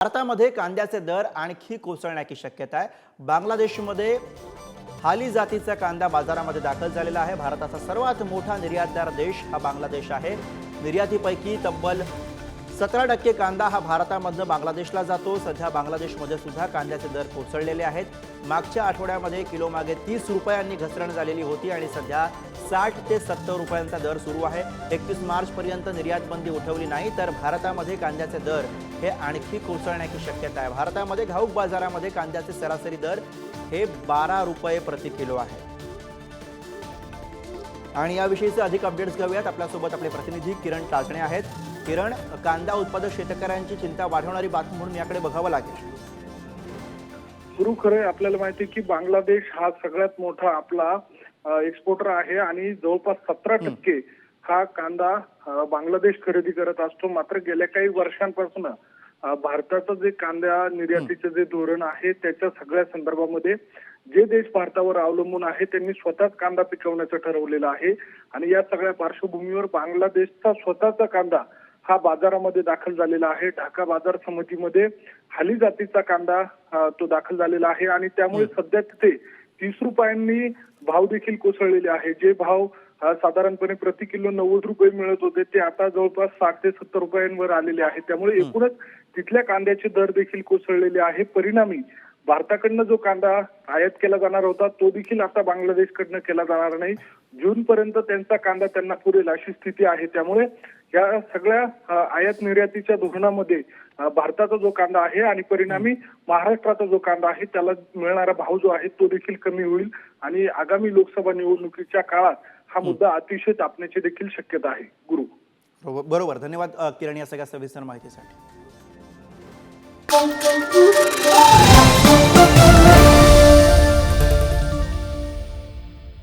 भारतामध्ये कांद्याचे दर आणखी कोसळण्याची शक्यता आहे. बांगलादेशमध्ये हाली जातीचा कांदा बाजारामध्ये दाखल झालेला आहे. भारताचा सर्वात मोठा निर्यातदार देश हा बांगलादेश आहे. निर्यातीपैकी तब्बल सतरा टक्के कांदा हा भारतामधनं बांगलादेशला जातो. सध्या बांगलादेशमध्ये सुद्धा कांद्याचे दर कोसळलेले आहेत. मागच्या आठवड्यामध्ये किलोमागे तीस रुपयांनी घसरण झालेली होती आणि सध्या साठ ते सत्तर रुपयांचा दर सुरू आहे. एकतीस मार्चपर्यंत निर्यातबंदी उठवली नाही तर भारतामध्ये कांद्याचे दर हे आणखी कोसळण्याची शक्यता आहे. भारतामध्ये घाऊक बाजारामध्ये कांद्याचे सरासरी दर हे बारा रुपये प्रति किलो आहे. आणि याविषयीचे अधिक अपडेट्स घेऊयात. आपल्यासोबत आपले प्रतिनिधी किरण टाचणे आहेत. किरण कांदा उत्पादक शेतकऱ्यांची चिंता वाढवणारी बातमी म्हणून याकडे बघावं लागेल. गुरु खरं आपल्याला माहिती की बांगलादेश हा सगळ्यात मोठा आपला एक्सपोर्टर आहे आणि जवळपास सतरा टक्के हा कांदा बांगलादेश खरेदी करत असतो. मात्र गेल्या काही वर्षांपासून भारताचं जे कांदा निर्यातीचे जे धोरण आहे त्याच्या सगळ्या संदर्भामध्ये जे देश भारतावर अवलंबून आहे त्यांनी स्वतःच कांदा पिकवण्याचं ठरवलेलं आहे. आणि या सगळ्या पार्श्वभूमीवर बांगलादेशचा स्वतःचा कांदा हा बाजारामध्ये दाखल झालेला आहे. ढाका बाजार समितीमध्ये हाली जातीचा कांदा तो दाखल झालेला आहे. आणि त्यामुळे सध्या तिथे तीस रुपयांनी भाव देखील कोसळलेले आहे. जे भाव साधारणपणे प्रति किलो नव्वद रुपये मिळत होते ते आता जवळपास साठ ते सत्तर रुपयांवर आलेले आहे. त्यामुळे एकूणच तिथल्या कांद्याचे दर देखील कोसळलेले आहे. परिणामी भारताकडनं जो कांदा आयात केला जाणार होता तो देखील आता बांगलादेशकडनं केला जाणार नाही. जून पर्यंत त्यांचा कांदा त्यांना पुरेल अशी स्थिती आहे. त्यामुळे या सगळ्या आयात निर्यातीच्या धोरणामध्ये भारताचा जो कांदा आहे आणि परिणामी महाराष्ट्राचा जो कांदा आहे त्याला मिळणारा भाव जो आहे तो देखील कमी होईल आणि आगामी लोकसभा निवडणुकीच्या काळात हा मुद्दा अतिशय तापण्याची देखील शक्यता आहे. गुरु. बरोबर. धन्यवाद किरण या सगळ्या सविस्तर माहितीसाठी.